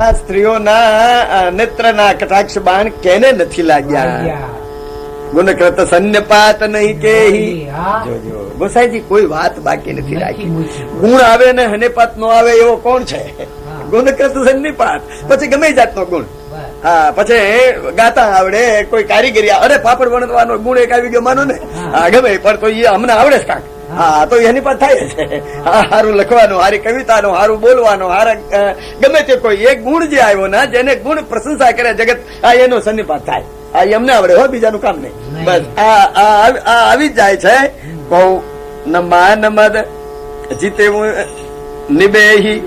આ સ્ત્રીઓના નેત્રના કટાક્ષ બાણ કેને નથી લાગ્યા? ગુણકૃત સન્યપાત નહીં કે જોજો ગોસાઈજી કોઈ વાત બાકી નથી રાખી. ગુણ આવે ને હનેપાત નો આવે એવો કોણ છે. ગુણકૃત સન્નિપાત પછી ગમે જાતનો ગુણ. હા પછી ગાતા આવડે કોઈ કારીગરી અરે પાપડ વણવાનો ગુણ એક આવી ગયો માનો ને? હા. ગમે પણ તો એ અમને આવડે જ કાંક. હા તો એની પાસે થાય છે સારું લખવાનું સારી કવિતાનું સારું બોલવાનું સારા ગમે તે કોઈ એક ગુણ જે આવ્યો ના જેને ગુણ પ્રશંસા કરે જગત આ એનો સન્નિપાત થાય. આ એમને આવડે હો બીજાનું કામ નહીં. બસ આ આ આવી- જ જાય છે. કહું ન માન મદ જીતે હું નિબેહી.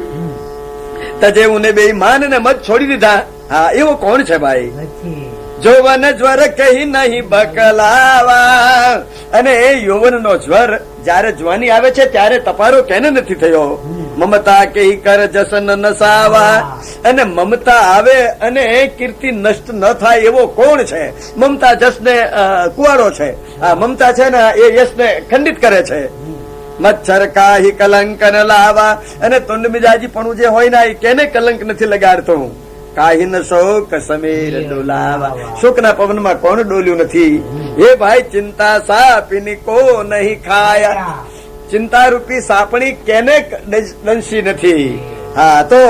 તજે હું બે માન ને મત છોડી દીધા. હા એવો કોણ છે ભાઈ? જોવન જ્વર કહી નહીં બકલાવા. અને એ યૌવન નો જ્વર જયારે જવાની આવે છે ત્યારે તપારો કેને નથી થયો. મમતા કે કર જસન નસાવા. અને મમતા આવે અને કીર્તિ નષ્ટ ન થાય એવો કોણ છે? મમતા જસને કુવાડો છે. આ મમતા છે ને, એ યશને ખંડિત કરે છે. મચ્છર કાહી કલંક લાવા. અને તુંડ મિજાજી પણ જે હોય ને, એ કેને કલંક નથી લગાડતો? કાહી ન શોક સમીર ડોલાવા શોકના પવનમાં કોણ ડોલ્યું નથી? એ ભાઈ ચિંતા સાપીની કો નહીં ખાયા? ચિંતા. રૂપી સાપણી કેને દંશી નથી? હા તો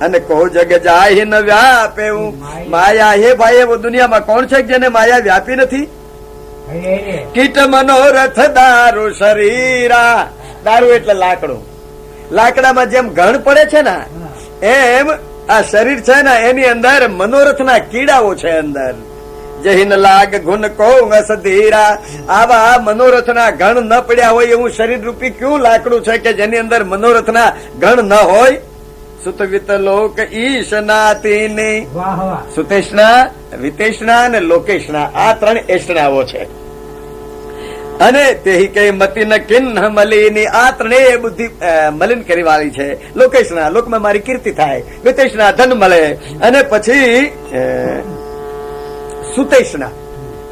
અને કો જગ જાય ન વ્યાપે હું? માયા. હે ભાઈ એવો દુનિયામાં કોણ છે જેને માયા વ્યાપી નથી. કીટ મનોરથ દારૂ શરીરા. દારૂ એટલે લાકડું. લાકડામાં જેમ ઘણ પડે છે ને એમ આ શરીર છે ને એની અંદર મનોરથના કીડાઓ છે અંદર. જહીન લાગ ગુણ કો ધીરા. આવા મનોરથના ગણ ન પડ્યા હોય એવું શરીર રૂપી કયું લાકડું છે કે જેની અંદર મનોરથના ગણ ન હોય? સુતવિત લોક ઈશ નાતીની વાહ વાહ. સુતેષ્ણા વિતેષ્ણા અને લોકેશના આ ત્રણ એષ્ણાઓ છે. અને તે કઈ મતિ ન કિન્ન મલિની આ ત્રણેય બુદ્ધિ મલિન કરી વાળી છે. લોકેશના, લોકમાં મારી કીર્તિ થાય. વિતેશના ધન મળે. અને પછી સુતેશના.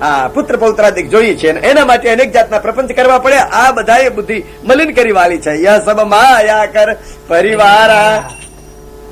આ પુત્ર પૌત્રાદિક જોઈએ છે. એના માટે અનેક જાતના પ્રપંચ કરવા પડે આ બધાએ બુદ્ધિ મલિન કરી વાળી છે. ય સબ માયા કર પરિવારા.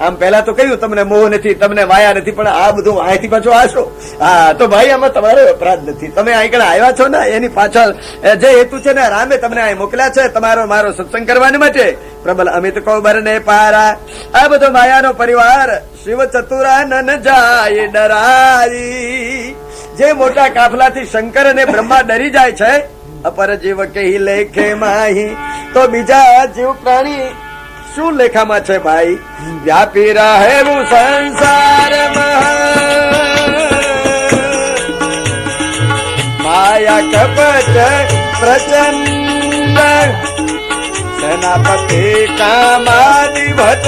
આમ પેલા તો કહ્યું, તમને મોહ નથી, તમને માયા નથી, પણ આ બધું અહીંથી પાછું આશો. હા, તો ભાઈ, આમાં તમારો અપરાધ નથી. તમે અહીં આવ્યા છો ને, એની પાછળ જે હેતુ છે ને, રામે તમને અહીં મોકલ્યા છે, તમારો, મારો સત્સંગ કરવાની માટે. પ્રબલ અમિત કૌબર ને પારા. આ બધો માયાનો પરિવાર શિવ ચતુરાનન જાય ડરાઈ જે મોટા કાફલાથી શંકર અને બ્રહ્મા ડરી જાય છે અપર જીવ કહી લેખે માહી. તો બીજા જીવ પ્રાણી શું લેખામાં છે ભાઈ? વ્યાપી રહેવું સંસાર માયા કપટ પ્રચંડ, સેનાપતિ કામાદિ ભટ.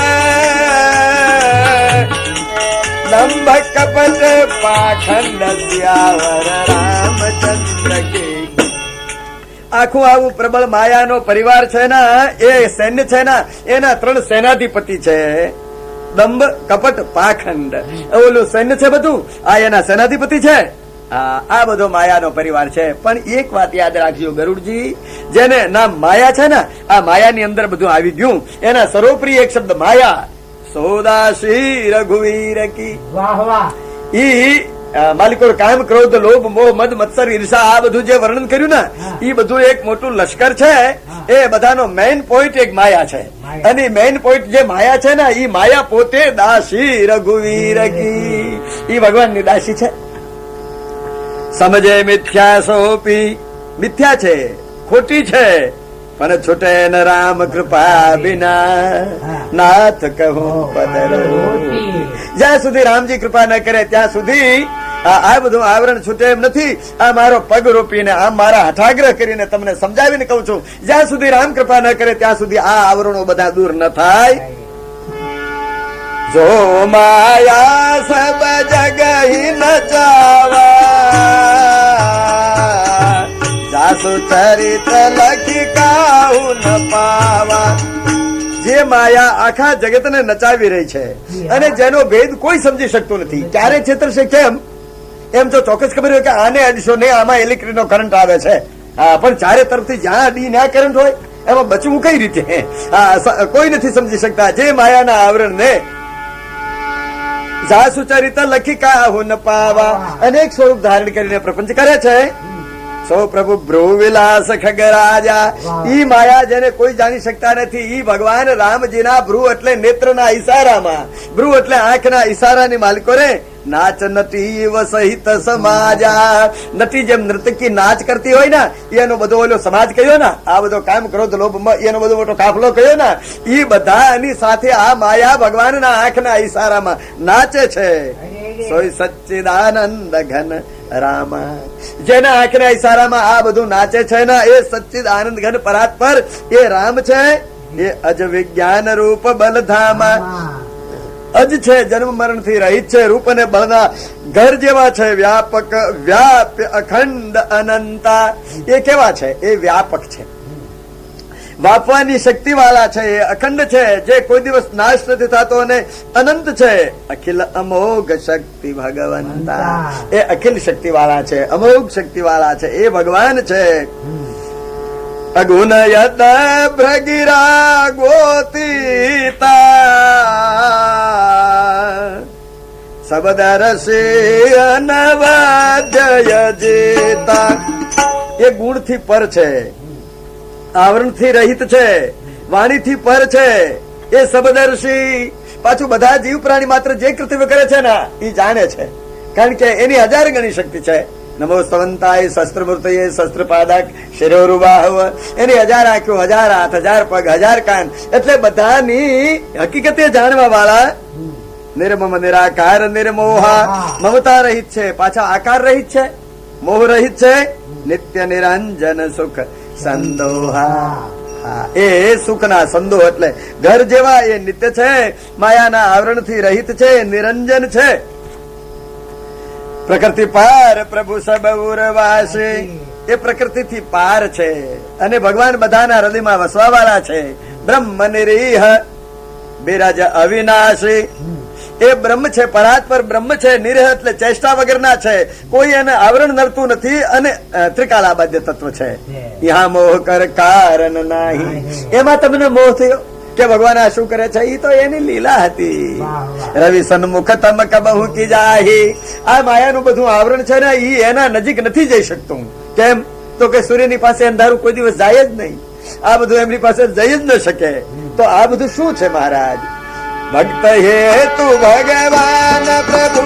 લંબ કપટ પાખંડ શ્યાવર રામચંદ્ર. આખું આવું પ્રબળ માયાનો પરિવાર છે ને એ સૈન્ય છે ને એના ત્રણ સેનાધિપતિ છે. દંભ કપટ પાખંડ. ઓલું સૈન્ય છે બધું? આ એના સેનાધિપતિ છે? આ બધો માયાનો પરિવાર છે. પણ એક વાત યાદ રાખજો ગરુડજી જેને નામ માયા છે ને આ માયાની અંદર બધું આવી ગયું. એના સર્વોપરી એક શબ્દ માયા. સોદાશી રઘુવીર કી. વાહ વાહ. ઈ માલિકો કામ ક્રોધ લોભ મોહ મદ મત્સર ઈર્ષા આ બધું જે વર્ણન કર્યું ને એ બધું એક મોટું લશ્કર છે. એ બધાનો મેઇન પોઈન્ટ એક માયા છે. અને મેઇન પોઈન્ટ જે માયા છે ને એ માયા પોતે દાસી રઘુવીર કી. એ ભગવાનની દાસી છે. સમજે મિથ્યા સોપી. મિથ્યા છે ખોટી છે. પણ છૂટે ન રામ કૃપા બિના નાથ કહું પદર જ્યાં સુધી રામજી કૃપા ન કરે ત્યાં સુધી આ બધું આવરણ છૂટે એમ નથી. આ મારો પગ રોપીને આ મારા હઠાગ્રહ કરીને તમને સમજાવીને કહું છું. જ્યાં સુધી રામ કૃપા ન કરે ત્યાં સુધી આ આવરણો બધા દૂર ન થાય. જો માયા સબ જગ ન નચાવા જાસુ ચરિત લખી ન પાવા. જે માયા આખા જગતને નચાવી રહી છે અને જેનો ભેદ કોઈ સમજી શકતો નથી. ક્યારે છેતરશે? કેમ? એમ તો ચોક્કસ ખબર હોય કે આને અડશો નહીં આમાં ઇલેક્ટ્રિક નો કરંટ આવે છે. હા, પણ ચારે તરફથી જ્યાં અડી ત્યાં કરંટ હોય એમાં બચવું કઈ રીતે? કોઈ નથી સમજી શકતા. જે માયાના આવરણને જા સુચારિતા લખી કાહુ ન પાવા. અનેક સ્વરૂપ ધારણ કરીને પ્રપંચ કરે છે. સૌ પ્રભુ ભ્રુવિલાસ ખગરાજા. ઈ માયા જેને કોઈ જાણી શકતા નથી ઈ ભગવાન રામજીના ભ્રુ એટલે નેત્રના ઈશારામાં. ભ્રુ એટલે આંખના ઈશારાની માલિકો રે. નાચ નટી વ સહિત સમાજા. નટી જેમ નર્તકી નાચ કરતી હોય ને એનો બધો ઓલો સમાજ કયો ને આ બધો કામ ક્રોધ લોભ મ- એનો બધો મોટો કાફલો કયો ને એ બધાની સાથે આ માયા ભગવાનના આંખના ઈશારામાં નાચે છે. સોય સચ્ચિદાનંદ ઘન રામ. જેના આંખના ઈશારામાં આ બધું નાચે છે ને, એ સચ્ચિદ આનંદ ઘન પરાત પર એ રામ છે, એ અજ વિજ્ઞાન રૂપ બલધામા. અજ છે, જન્મ મરણથી રહિત છે, રૂપ અને બળના ઘર જેવા છે, વ્યાપક વ્યાપ અખંડ અનંતા. એ કેવા છે? એ વ્યાપક છે. વાપવાની શક્તિ વાળા છે એ અખંડ છે જે કોઈ દિવસ નાશ નથી થતો અને અનંત છે. અખિલ અમોઘ શક્તિ ભગવંતા. એ અખિલ શક્તિ વાળા છે અમોઘ શક્તિ વાળા છે એ ભગવાન છે. અગુણયત ભ્રગીરા ગોતીતા. સબદરસી અનવાજય જેતા. એ ગુણથી પર છે. આવરણથી રહિત છે વાણીથી પર છે. એ સબદર્શી પાછું બધા જીવ પ્રાણી માત્ર જે કૃત્ય કરે છે ને એ જાણે છે. કારણ કે એની હજાર ગણી શક્તિ છે. નમો સ્તવંતાય શસ્ત્ર શસ્ત્રપાદક શસ્ત્ર શિરોરુબાહવ. એની હજાર આંખો હજાર હાથ હજાર પગ હજાર કાન. એટલે બધાની હકીકતે જાણવા વાળા નિર્મમ નિરાકાર નિર્મોહા. મમતા રહિત છે પાછા આકાર રહિત છે મોહ રહિત છે નિત્ય નિરંજન સુખ. સંદોહા. એ સુખના સંદોહ એટલે ઘર જેવા એ નિત્ય છે, માયાના આવરણથી રહિત છે, નિરંજન છે. પ્રકૃતિ પાર પ્રભુ સબ એ એ પ્રકૃતિથી પાર છે અને ભગવાન બધાના હૃદયમાં વસવા વાળા છે. બ્રહ્મ નિરીહ, બિરાજ અવિનાશી. એ બ્રહ્મ છે પરાત્પર બ્રહ્મ છે નિરહ એટલે ચેષ્ટા વગરના છે. કોઈ એને આવરણ નડતું નથી અને ત્રિકાલાબાધ્ય તત્વ છે. યહાં મોહ કર કારણ નાહી. એમાં તમને મોહ થયો કે ભગવાન આ શું કરે છે? એ તો એની લીલા હતી. રવિ સન્મુખ તમ કબહુ કી જાહી. આ માયાનું બધું આવરણ છે ને એ એના નજીક નથી જઈ શકતું. કેમ? તો કે સૂર્યની પાસે અંધારું કોઈ દિવસ જાય જ નહીં. આ બધું એમની પાસે જઈ જ ન શકે. તો આ બધું શું છે મહારાજ? भक्त हे तू भगवान प्रभु.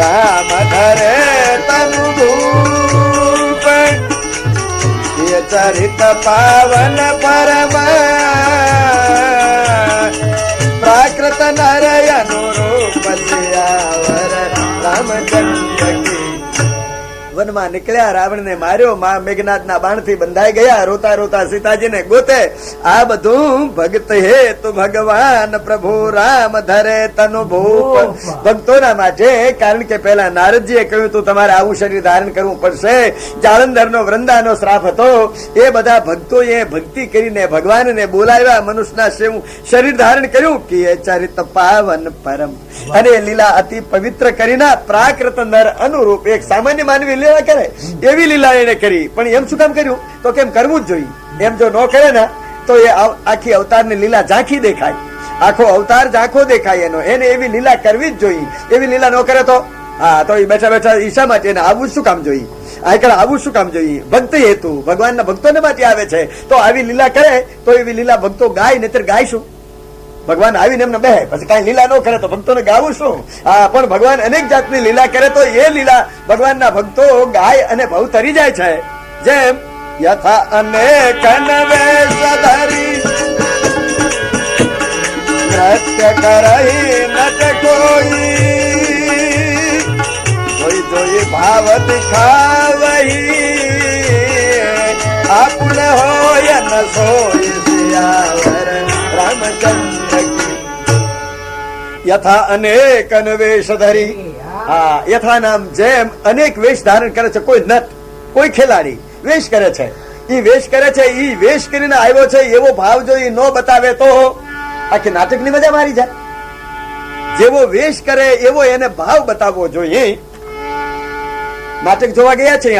राम धरे तनुभूप ये चरित पावन परम. प्राकृत नारायण વનમાં નીકળ્યા રાવણને માર્યો મા મેઘનાથના બાણથી બંધાઈ ગયા રોતા રોતા સીતાજીને ગોતે આ બધું ભક્ત હે તું ભગવાન પ્રભુ રામ ધરે તનુ ભૂપ. ભક્તોના માટે કારણ કે પેલા નારદજીએ કહ્યું તું તમારે આવું શરીર ધારણ કરવું પડશે. જાલંધરનો વૃંદાનો શ્રાપ હતો. એ બધા ભક્તોએ ભક્તિ કરીને ભગવાનને બોલાવ્યા મનુષ્યના શરીર ધારણ કર્યું. કે ચરિત પાવન પરમ. અને લીલા અતિ પવિત્ર કરીના પ્રાકૃત નર અનુરૂપ એક સામાન્ય માનવી લીલા કરે, એવી લીલા એને કરી. પણ એમ શું કામ કર્યું? તો કેમ કરવું જ જોઈએ. એમ જો ન કરે ને, તો એ આખી અવતારની લીલા ઝાંખી દેખાય. આખો અવતાર ઝાંખો દેખાય એનો. એને એવી લીલા કરવી જ જોઈએ. એવી લીલા ન કરે તો? હા, તો એ બેઠા બેઠા ઈશા માટે? એને આવું શું કામ જોઈએ? આજકાલ આવું શું કામ જોઈએ? ભક્તિ હેતુ. ભગવાનના ભક્તોને માટે આવે છે. તો આવી લીલા કરે, તો એવી લીલા ભક્તો ગાય, નહીતર ગાય શું? ભગવાન આવીને એમને બે પછી કઈ લીલા ન કરે તો ભક્તોને ગાવું શું? હા પણ ભગવાન અનેક જાતની લીલા કરે તો એ લીલા ભગવાનના ભક્તો ગાય અને ભવ તરી જાય છે. જેમ યથા અનેક નૃત્ય કરહી, નટ કોઈ જોઈ જોઈ ભાવ દિખાવહી આપને હોય ન સોય સિયાવર યથા અનેક અનવેશ ધરી. હા યથા નામ જેમ અનેક વેશ ધારણ કરે છે કોઈ નટ કોઈ ખેલાડી વેશ કરે છે. ઈ વેશ કરે છે ઈ વેશ કરીને આવ્યો છે એવો ભાવ જો ઈ ન બતાવે તો આખી નાટકની મજા મારી જાય. જેવો વેશ કરે એવો એને ભાવ બતાવવો જોઈએ. નાટક જોવા ગયા છે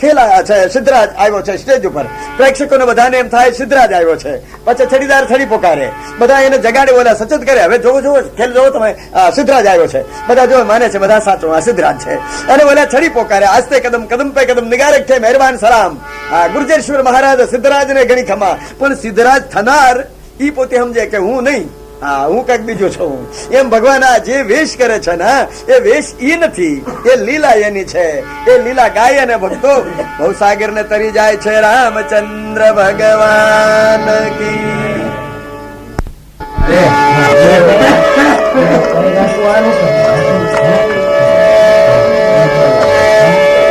ખેલા છે, સિદ્ધરાજ આવ્યો છે સ્ટેજ ઉપર. પ્રેક્ષકોને બધાને એમ થાય સિદ્ધરાજ આવ્યો છે. પછી છડીદાર છડી પોકારે. બધા એને જગાડે બોલા સચેત કરે. હવે જોવો જોવો, ખેલ જોવો તમે. સિદ્ધરાજ આવ્યો છે. બધા જો માને છે, બધા સાચો, આ સિદ્ધરાજ છે. અને બોલા છડી પોકારે. આસ્તે કદમ કદમ પે કદમ નિગારક છે, મહેરબાન સલામ. ગુર્જેશ્વર મહારાજ સિદ્ધરાજને ઘણી ખમા. પણ સિદ્ધરાજ થનાર, ઈ પોતે સમજે કે હું નહીં. હા હું કંઈક બીજો છું એમ ભગવાન આ જે વેશ કરે છે ને એ વેશ ઈ નથી એ લીલા એની છે એ લીલા ગાય અને ભક્તો ભવસાગર ને તરી જાય છે રામચંદ્ર ભગવાન કી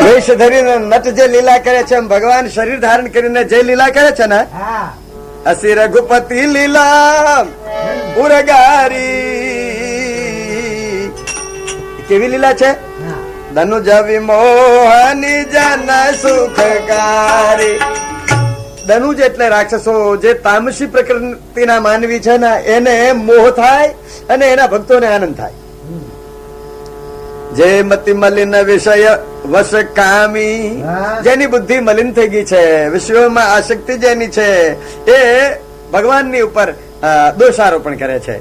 વેશ ધરીને નટ જે લીલા કરે છે એમ ભગવાન શરીર ધારણ કરીને જે લીલા કરે છે ને અસી રઘુપતિ લીલા ઉરગારી કેવી લીલા છે ધનુ ધનુજ વિમોહની જન સુખકારી ધનુજ એટલે રાક્ષસો જે તામસી પ્રકૃતિના માનવી છે ને એને મોહ થાય અને એના ભક્તોને આનંદ થાય. જે મતિ મલિન વિષય વશ કામી. જેની બુદ્ધિ મલિન થઈ ગઈ છે વિશ્વમાં આસક્તિ જેની છે એ ભગવાનની ઉપર દોષારોપણ કરે છે.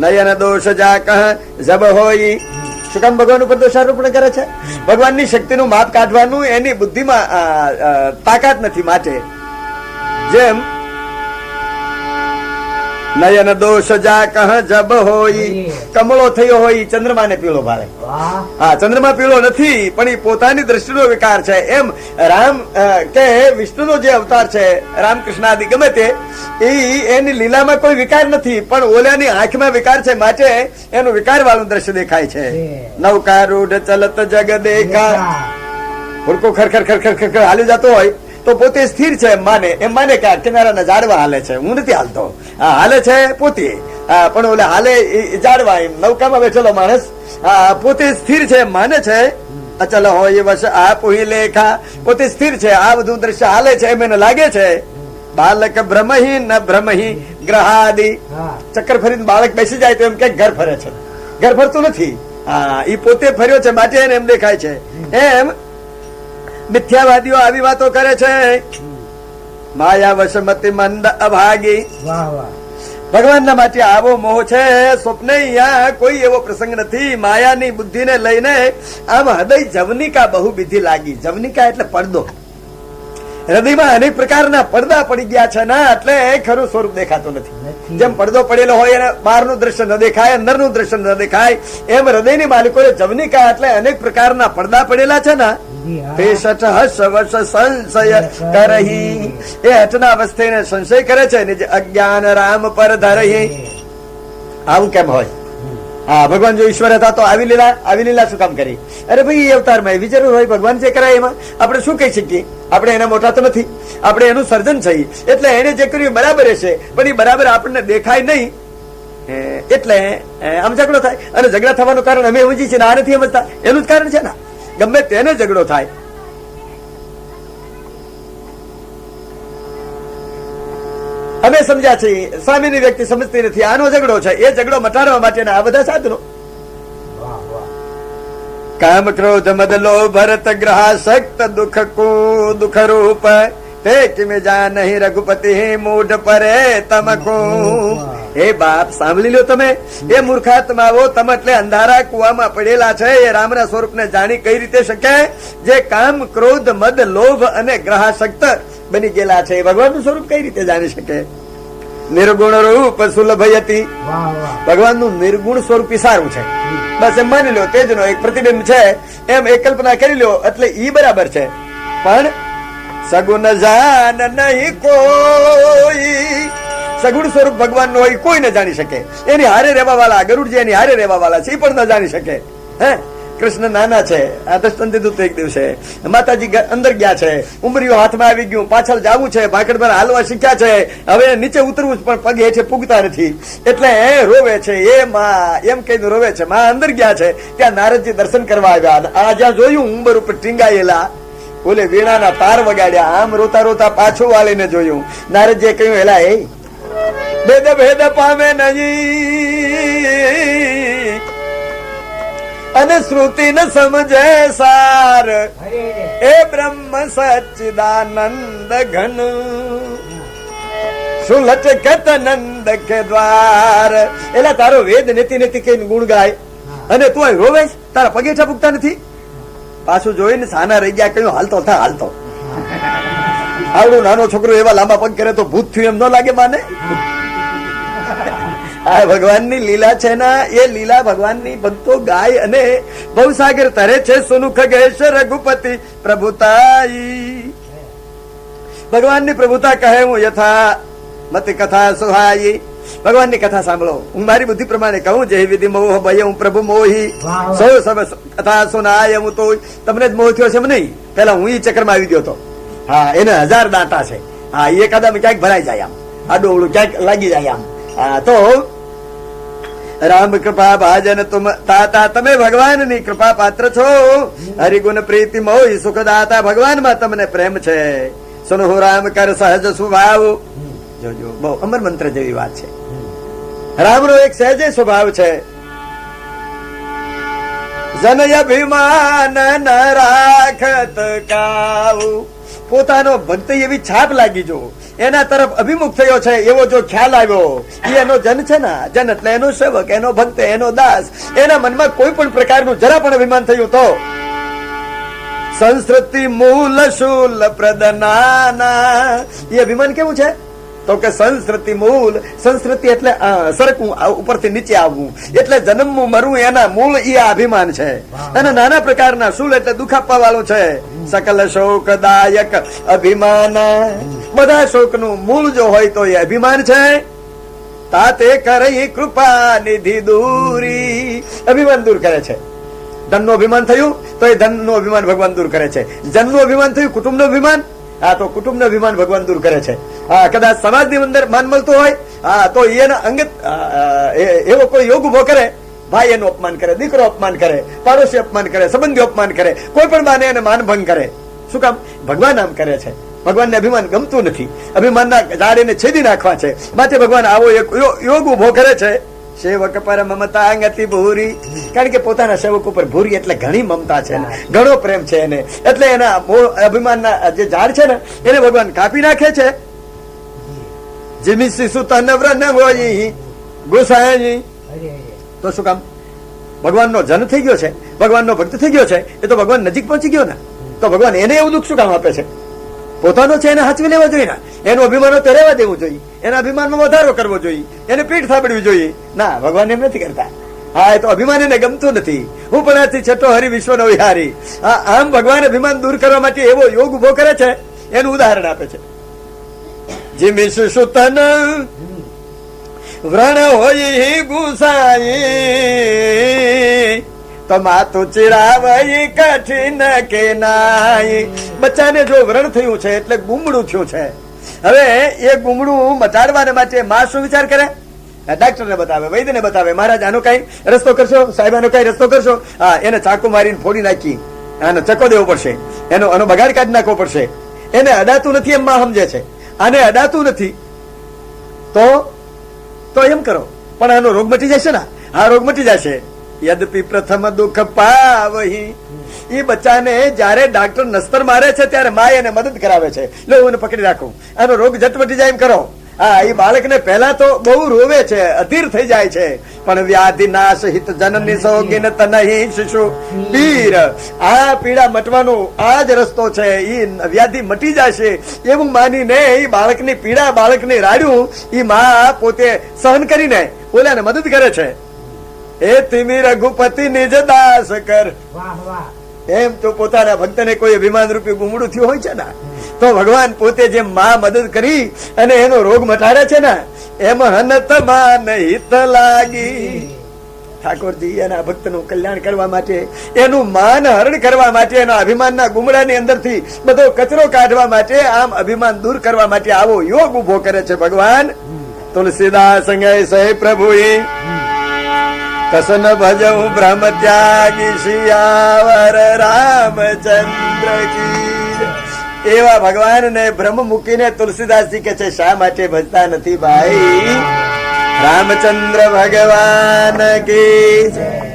નયન દોષ જા કહ જબ હોય. શું કામ ભગવાન ઉપર દોષારોપણ કરે છે? ભગવાનની શક્તિનું માપ કાઢવાનું એની બુદ્ધિમાં તાકાત નથી માટે. જેમ નયન દોષ જા કહ જબ હોય. કમળો થયો હોય ચંદ્રમાને પીળો ભાવે હા ચંદ્રમા પીળો નથી પણ એ પોતાની દ્રષ્ટિનો વિકાર છે. એમ રામ કે વિષ્ણુનો જે અવતાર છે રામકૃષ્ણ આદિ ગમે તે એ એની લીલામાં કોઈ વિકાર નથી પણ ઓલાની આંખમાં વિકાર છે માટે એનું વિકાર વાળું દ્રશ્ય દેખાય છે. છે. નૌકા રૂઢ ચલત જગ દેખા. હુડકો ખરખર ખરખર ખરખર હાલી જતો હોય. તો પોતે સ્થિર છે એમ માને એમ માને કે આ કિનારાના ઝાડવા હાલે છે. હું નથી હાલતો. હા હાલે છે પોતે. પણ ઓલે હાલે જાડવા ઝાડવા એમ. નૌકામાં બેઠેલો માણસ પોતે સ્થિર છે એમ માને છે. અચલ હોય વશ આ પુહી લેખા. પોતે સ્થિર છે. આ બધું દ્રશ્ય હાલે છે એમ એને લાગે છે. બાલક ભ્રમહી ન ભ્રમહી ગ્રહાદિ. ચક્કર ફરીને બાળક બેસી જાય તો એમ કે ઘર ફરે છે. ઘર ફરતું નથી. હા ઈ પોતે ફર્યો છે માટે એને એમ દેખાય છે. એમ મિથ્યાવાદીઓ આવી વાતો કરે છે. માયા વશમતી મંદ અભાગી. વાહ વાહ. ભગવાનના માટે આવો મોહ છે. સ્વપ્ને અહીંયા કોઈ એવો પ્રસંગ નથી. માયાની બુદ્ધિને લઈને આમ હૃદય જવનિકા બહુ બીધી લાગી. જવનિકા એટલે પડદો. હૃદયમાં અનેક પ્રકારના પડદા પડી ગયા છે ને એટલે ખરું સ્વરૂપ દેખાતું નથી. જેમ પડદો પડેલો હોય અને બહારનું દ્રશ્ય ન દેખાય અંદરનું દ્રશ્ય ન દેખાય એમ હૃદયની માલિકોએ જવનિકા એટલે અનેક પ્રકારના પડદા પડેલા છે ને. જી હર્ષ વર્ષ સંશય કરહી એ હટના અવસ્થાને સંશય કરે છે ને જે અજ્ઞાન રામ પર ધરહી. આવું કેમ હોય? હા, ભગવાન જો ઈશ્વર હતા તો આવી લીલા આવી લીલા શું કામ કરી? અરે ભાઈ, એ અવતારમાં એવી જરૂર હોય, ભગવાન જે કરાય એમાં. આપણે શું કહી શકીએ? આપણે એના મોટા તો નથી. આપણે એનું સર્જન થઈ એટલે એને જે કર્યું બરાબર હશે. પણ એ બરાબર આપણને દેખાય નહીં. એટલે આમ ઝઘડો થાય. અને ઝઘડા થવાનું કારણ અમે સમજી છીએ આ નથી સમજતા. એનું જ કારણ છે ને. ગમે તેને ઝઘડો થાય. અમે સમજ્યા છીએ સામેની વ્યક્તિ સમજતી નથી. આનો ઝઘડો છે. એ ઝઘડો મટાડવા માટેના આ બધા સાધનો. કામ ક્રોધ મદલો ભરત ગ્રહાસક્ત દુઃખ કુ દુઃખ રૂપ. તે કિમે જા નહીં રઘુપતિ મૂઢ પરે તમકો હે બાપ સાંભળી લ્યો તમે. એ મૂર્ખાત્માઓ તમે એટલે અંધારા કુવામાં પડેલા છે. એ રામના સ્વરૂપને જાણી કઈ રીતે શકે? જે કામ ક્રોધ મદ લોભ અને ગ્રહાશક્ત બની ગયેલા છે. એ ભગવાનનું સ્વરૂપ કઈ રીતે જાણી શકે? નિર્ગુણ રૂપ સુલભયતી. ભગવાનનું નિર્ગુણ સ્વરૂપ સારું છે. બસ એમ માની લો તેજનો એક પ્રતિબિંબ છે. એમ એક કલ્પના કરી લો એટલે ઈ બરાબર છે. પણ સગુણ જાન નહીં કોઈ સગુણ સ્વરૂપ ભગવાનનું હોય કોઈ ન જાણી શકે. એની હારે રહેવા વાળા ગરુડજી એની હારે રહેવા વાળા છે, એ પણ ન જાણી શકે. હે? કૃષ્ણ નાના છે, આ દીધું તો એક દિવસે, માતાજી અંદર ગયા છે, ઉમરીઓ હાથમાં આવી ગયું, પાછળ જવું છે ભાખડ પર હાલવા શીખ્યા છે, હવે નીચે ઉતરવું પણ પગ છે પૂગતા નથી. એટલે એ રોવે છે, એ માં, એમ કહીને રોવે છે, માં અંદર ગયા છે, ત્યાં નારદજી દર્શન કરવા આવ્યા. આ જ્યાં જોયું, ઉંબર ઉપર ટીંગાયેલા, ઓલે વીણાના તાર વગાડ્યા, આમ રોતા રોતા પાછું વાળીને જોયું. નારદજીએ કહ્યું, એલા, એ ભેદ ભેદ પામે નહીં. અને શ્રુતિ ન સમજે સાર. એ બ્રહ્મ સચિદાનંદ ઘન. સુલટ કત નંદ કે દ્વાર? એટલે તારો વેદ નેતિ નેતિ કઈ ગુણ ગાય. અને તું અહીં રોવે તારા પગે ભૂખતા નથી? પાછું જોઈને સાના રહી ગયા કયું હાલતો થા હાલતો. આવડું નાનો છોકરો એવા લાંબા પગ કરે તો ભૂત થયું એમ ન લાગે માને? આ ભગવાનની લીલા છે ના એ લીલા ભગવાનની ભક્તો ગાય અને ભવસાગર તરે છે સુનુખ ગેશ રઘુપતિ પ્રભુતાઈ. ભગવાનની પ્રભુતા કહે હું યથા મત કથા સુહાઈ. ભગવાનની કથા સાંભળો. હું મારી બુદ્ધિ પ્રમાણે કહું જે વિધિ મોહ ભય હું પ્રભુ મોહી. સૌ સબ કથા સુનાય હું તો તમને જ મોહ થયો છે એમ નહીં? પેલા હું ઈ ચક્રમાં આવી ગયો હતો. હા, એને હજાર દાંતા છે. હા એ કદમ ક્યાંક ભરાઈ જાય આમ. આડું ક્યાંક લાગી જાય આમ. હા, તો રામ કૃપા ભાજન તુમ તાતા, તમે ભગવાનની કૃપા પાત્ર છો. હરિગુણ પ્રીતિ મોહી સુખદાતા ભગવાનમાં તમને પ્રેમ છે. સુનો રામ કર સહજ સ્વભાવ. જોજો બહુ અમર મંત્ર જેવી વાત છે. રામનો એક સહેજ સ્વભાવ છે. જનય અભિમાન ન રાખત કાવ પોતાનો બનતી એવી છાપ લાગી જો. એના તરફ અભિમુખ થયો છે, એવો જો ખ્યાલ આવ્યો. એનો જન છે ને, જન એટલે એનો સેવક, એનો ભક્ત, એનો દાસ. એના મનમાં કોઈ પણ પ્રકારનું જરા પણ અભિમાન થયું તો? સંસ્કૃતિ મૂલ શૂલ પ્રદનાના. એ અભિમાન કેવું છે? તો કે સંસ્કૃતિ મૂળ સંસ્કૃતિ એટલે સરકવું ઉપરથી નીચે આવવું. એટલે જન્મવું મરવું એના મૂળ ઈ અભિમાન છે. અને નાના પ્રકારના શૂલ એટલે દુખાપવા વાળું છે. સકલ શોકદાયક અભિમાન. બધા શોકનું મૂળ જો હોય તો એ અભિમાન છે. તાતે કરઈ કૃપા નિધિ દૂરી. અભિમાન દૂર કરે છે. ધનનું અભિમાન થયું તો એ ધનનું અભિમાન ભગવાન દૂર કરે છે. જનનું અભિમાન થયું કુટુંબનું અભિમાન. હા તો કુટુંબનું અભિમાન ભગવાન દૂર કરે છે. હા કદાચ સમાજની અંદર માન મળતું હોય હા તો એના અંગત એવો કોઈ યોગ ઊભો કરે, ભાઈ એનું અપમાન કરે, દીકરો અપમાન કરે, પાડોશી અપમાન કરે સંબંધી અપમાન કરે, કોઈ પણ બાને એને માનભંગ કરે. શું કામ? ભગવાન આમ કરે છે. ભગવાનને અભિમાન ગમતું નથી. અભિમાનના ઝાડ એને છેદી નાખવા છે. માટે ભગવાન આવો એક યોગ ઊભો કરે છે. સેવક પર મમતા અંગતિ ભૂરી. કારણ કે પોતાના સેવક ઉપર ભૂરી એટલે ઘણી મમતા છે ને ઘણો પ્રેમ છે એને. એટલે એના અભિમાનના જે ઝાડ છે ને, એને ભગવાન કાપી નાખે છે. જીમી શિશુ તનવ્ર ન હોય. ગુસાયજી તો શું કામ? ભગવાનનો જન થઈ ગયો છે. ભગવાનનો ભક્ત થઈ ગયો છે. એ તો ભગવાન નજીક પહોંચી ગયો ને. તો ભગવાન એને એવું દુઃખ શું કામ આપે છે? પોતાનો છે એને હાચવી લેવા જોઈએ ને. એનું અભિમાન તો રહેવા દેવું જોઈએ. એના અભિમાનમાં વધારો કરવો જોઈએ. એને પીઠ થાબડવી જોઈએ. ના, ભગવાન એમ નથી કરતા. હા, એ તો અભિમાન એને ગમતું નથી. હું પણ આથી છઠ્ઠો હરિ વિશ્વનો વિહારી. આમ ભગવાન અભિમાન દૂર કરવા માટે એવો યોગ ઊભો કરે છે, એનું ઉદાહરણ આપે છે. જીમી સુતન વ્રણ હોય ગુસાઈ તો માતું ચિરાવઈ કઠિન કે નાઈ. બચ્ચાને જો વ્રણ થયું છે, એટલે ગુમડું થયું છે. હવે એ ગુમડું મટાડવાને માટે માં શું વિચાર કરે? ડાક્ટર ને બતાવે વૈદ્ય ને બતાવે, મહારાજ આનો કઈ રસ્તો કરશો? સાહેબ આનો કઈ રસ્તો કરશો? હા, એને ચાકુ મારીને ફોડી નાખી. આનો ચકો દેવો પડશે. એનો, આનો બગાડ કાઢી નાખવો પડશે. એને અડાતું નથી એમ માં સમજે છે. આને અડાતું નથી. તો તો એમ કરો. પણ આનો રોગ મટી જશે ને? આ રોગ મટી જશે. યદપી પ્રથમ દુઃખ પાવહી. એ બચ્ચાને જ્યારે ડાક્ટર નસ્તર મારે છે ત્યારે માય એને મદદ કરાવે છે. લો, હું પકડી રાખું. આનો રોગ ઝટપટી જાય કરો. હા એ બાળકને પહેલા તો બહુ રોવે છે, અધીર થઈ જાય છે. પણ વ્યાધિ નાશ, હિત જનની સોગિન તનહી, શિશુ, પીર. આ પીડા મટવાનો આ જ રસ્તો છે. એ વ્યાધિ મટી જશે એવું માનીને એ બાળકની પીડા બાળકની રાડ્યું એ માં પોતે સહન કરીને ઓલાને મદદ કરે છે. એ તિમી રઘુપતિ નિજ દાસ કર. વાહ વાહ. એમ તો પોતાના ભક્તને કોઈ અભિમાન રૂપી ગુમડું થયું હોય છે ને? તો ભગવાન પોતે જે માં મદદ કરી અને એનો રોગ મટાડે છે ને, એમ હનત માન હિત લાગી. ઠાકોરજી, એના ભક્તનું કલ્યાણ કરવા માટે, એનું માન હરણ કરવા માટે, એના અભિમાનના ગુમડાની અંદરથી બધો કચરો કાઢવા માટે, આમ અભિમાન દૂર કરવા માટે આવો યોગ ઊભો કરે છે ભગવાન. તુલસીદાસ પ્રભુએ. કસન ભજવું બ્રહ્મ ત્યાગી શિયાવર રામચંદ્ર કી એવા ભગવાન ને બ્રહ્મ મૂકીને તુલસીદાસજી કે છે, શા માટે ભજતા નથી ભાઈ રામચંદ્ર ભગવાન કી જય.